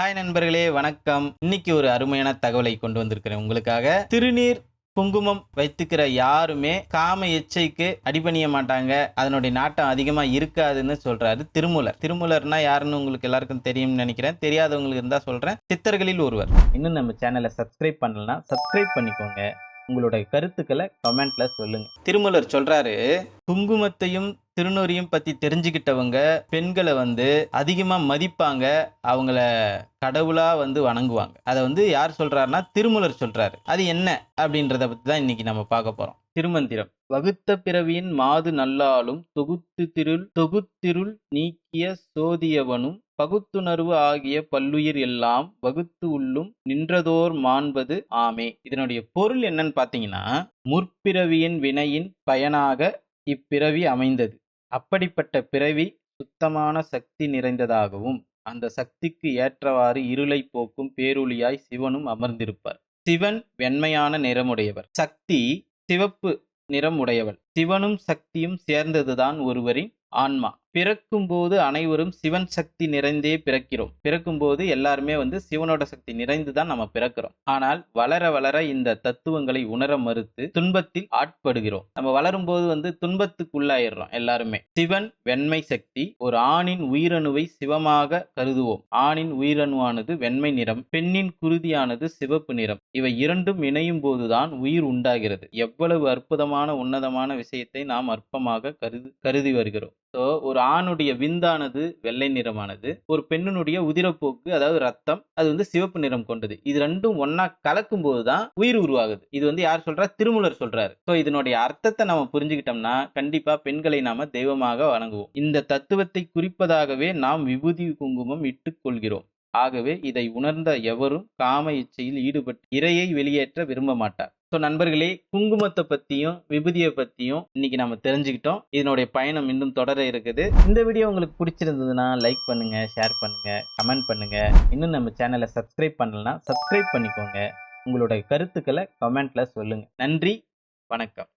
Hi நண்பர்களே வணக்கம். இன்னைக்கு ஒரு அருமையான தகவலை கொண்டு வந்திருக்கிறேன் உங்களுக்காக. திருநீர் குங்குமம் வைத்துக்கிற யாருமே காம எச்சைக்கு அடிபணிய மாட்டாங்க. அதனுடைய நாட்டம் அதிகமாக இருக்காதுன்னு சொல்கிறாரு திருமூலர். திருமூலர்னா யாருன்னு உங்களுக்கு எல்லாருக்கும் தெரியும்னு நினைக்கிறேன். தெரியாதவங்களுக்கு இருந்தால் சொல்கிறேன் சித்தர்களில் ஒருவர். இன்னும் நம்ம சேனலை சப்ஸ்கிரைப் பண்ணலன்னா சப்ஸ்கிரைப் பண்ணிக்கோங்க. உங்களுடைய கருத்துக்களை கமெண்ட்ல சொல்லுங்க. திருமூலர் சொல்றாரு குங்குமத்தையும் திருநூறியும் பத்தி தெரிஞ்சுக்கிட்டவங்க பெண்களை வந்து அதிகமா மதிப்பாங்க அவங்கள கடவுளா வந்து வணங்குவாங்க. அதை வந்து யார் சொல்றாருன்னா திருமூலர் சொல்றாரு. அது என்ன அப்படின்றத பத்தி தான் இன்னைக்கு நம்ம பார்க்க போறோம். திருமந்திரம். வகுத்த பிறவியின் மாது நல்லாலும் தொகுத்து திருள் தொகுத்திருள் நீக்கிய சோதியவனும் பகுத்துணர்வு ஆகிய பல்லுயிர் எல்லாம் வகுத்து உள்ளும் நின்றதோர் மாண்பது ஆமே. இதனுடைய பொருள் என்னன்னு பார்த்தீங்கன்னா முற்பிறவியின் வினையின் பயனாக இப்பிறவி அமைந்தது. அப்படிப்பட்ட பிறவி சுத்தமான சக்தி நிறைந்ததாகவும் அந்த சக்திக்கு ஏற்றவாறு இருளை போக்கும் பேரொளியாய் சிவனும் அமர்ந்திருப்பார். சிவன் வெண்மையான நிறமுடையவர். சக்தி சிவப்பு நிறம் உடையவள் சிவனும் சக்தியும் சேர்ந்ததுதான் ஒருவரின் ஆன்மா. பிறக்கும்போது அனைவரும் சிவன் சக்தி நிறைந்தே பிறக்கிறோம். பிறக்கும்போது எல்லாருமே வந்து சிவனோட சக்தி நிறைந்து தான் நம்ம பிறக்கிறோம். ஆனால் வளர வளர இந்த தத்துவங்களை உணர மறுத்து துன்பத்தில் ஆட்படுகிறோம். நம்ம வளரும் போது வந்து துன்பத்துக்குள்ளாயிடுறோம் எல்லாருமே. சிவன் வெண்மை சக்தி ஒரு ஆணின் உயிரணுவை சிவமாக கருதுவோம். ஆணின் உயிரணுவானது வெண்மை நிறம் பெண்ணின் குருதியானது சிவப்பு நிறம். இவை இரண்டும் இணையும் போதுதான் உயிர் உண்டாகிறது. எவ்வளவு அற்புதமான உன்னதமான விஷயத்தை நாம் அற்பமாக கருது கருதி வருகிறோம். ஸோ ஒரு ஆணுடைய விந்தானது வெள்ளை நிறமானது ஒரு பெண்ணினுடைய உதிரப்போக்கு அதாவது ரத்தம் அது வந்து சிவப்பு நிறம் கொண்டது. இது ரெண்டும் ஒன்னா கலக்கும் போதுதான் உயிர் உருவாகுது. இது வந்து யார் சொல்றா? திருமூலர் சொல்றாரு. ஸோ இதனுடைய அர்த்தத்தை நம்ம புரிஞ்சுக்கிட்டோம்னா கண்டிப்பா பெண்களை நாம தெய்வமாக வணங்குவோம். இந்த தத்துவத்தை குறிப்பதாகவே நாம் விபூதி குங்குமம் இட்டுக்கொள்கிறோம் ஆகவே இதை உணர்ந்த எவரும் காம இச்சையில் ஈடுபட்டு இறையை வெளியேற்ற விரும்ப மாட்டார். ஸோ நண்பர்களே குங்குமத்தை பற்றியும் விபூதியை பற்றியும் இன்னைக்கு நம்ம தெரிஞ்சுக்கிட்டோம். இதனுடைய பயணம் இன்னும் தொடர இருக்குது. இந்த வீடியோ உங்களுக்கு பிடிச்சிருந்ததுன்னா லைக் பண்ணுங்க ஷேர் பண்ணுங்க கமெண்ட் பண்ணுங்க. இன்னும் நம்ம சேனலை சப்ஸ்கிரைப் பண்ணலன்னா சப்ஸ்கிரைப் பண்ணிக்கோங்க. உங்களுடைய கருத்துக்களை கமெண்ட்ல சொல்லுங்க. நன்றி வணக்கம்.